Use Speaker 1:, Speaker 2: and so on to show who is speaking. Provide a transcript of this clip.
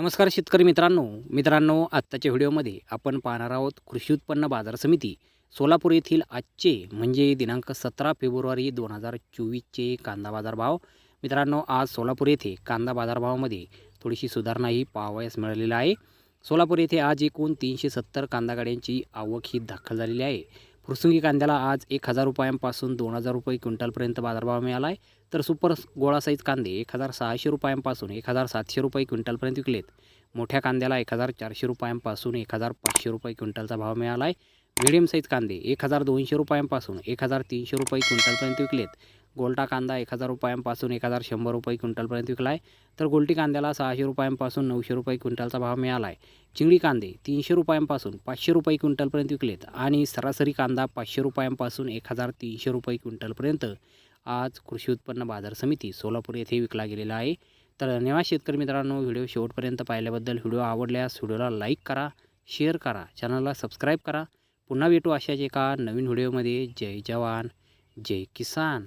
Speaker 1: नमस्कार शेतकरी मित्रांनो. मित्रांनो आत्ताच्या व्हिडिओमध्ये आपण पाहणार आहोत कृषी उत्पन्न बाजार समिती सोलापूर येथील आजचे म्हणजे दिनांक सतरा फेब्रुवारी दोन हजार चोवीसचे कांदा बाजार भाव. मित्रांनो आज सोलापूर येथे कांदा बाजारभावामध्ये थोडीशी सुधारणाही पाहावयास मिळालेली आहे. सोलापूर येथे आज एकूण तीनशे सत्तर कांदा गाड्यांची आवक ही दाखल झालेली आहे. फुरसुंगी कांद्याला आज एक हजार रुपयांपासून दोन हजार रुपये क्विंटलपर्यंत बाजारभाव मिळाला आहे तर सुपर गोळा साईज कांदे एक हजार सहाशे रुपयांपासून एक हजार सातशे रुपये क्विंटलपर्यंत विकलेत. मोठ्या कांद्याला एक हजार चारशे रुपयांपासून एक हजार पाचशे रुपये क्विंटलचा भाव मिळाला आहे मिडियम साईज कांदे एक हजार दोनशे रुपयांपासून एक हजार तीनशे रुपये क्विंटलपर्यंत विकलेत. गोल्टा कांदा एक हजार रुपयांपासून एक हजार शंभर रुपये क्विंटलपर्यंत विकला आहे तर गोल्टी कांद्याला सहाशे रुपयांपासून नऊशे रुपये क्विंटलचा भाव मिळाला आहे चिंगडी कांदे तीनशे रुपयांपासून पाचशे रुपये क्विंटलपर्यंत विकलेत आणि सरासरी कांदा पाचशे रुपयांपासून एक हजार तीनशे रुपये क्विंटलपर्यंत. आज कृषी उत्पन्न बाजार समिती सोलापूर येथे विकला गेलेला आहे. तर धन्यवाद शेतकरी मित्रांनो व्हिडिओ शेवटपर्यंत पाहिल्याबद्दल व्हिडिओ आवडल्यास व्हिडिओला लाईक करा शेअर करा चॅनलला सबस्क्राईब करा. पुन्हा भेटू अशाच एका नवीन व्हिडिओमध्ये. जय जवान जय किसान.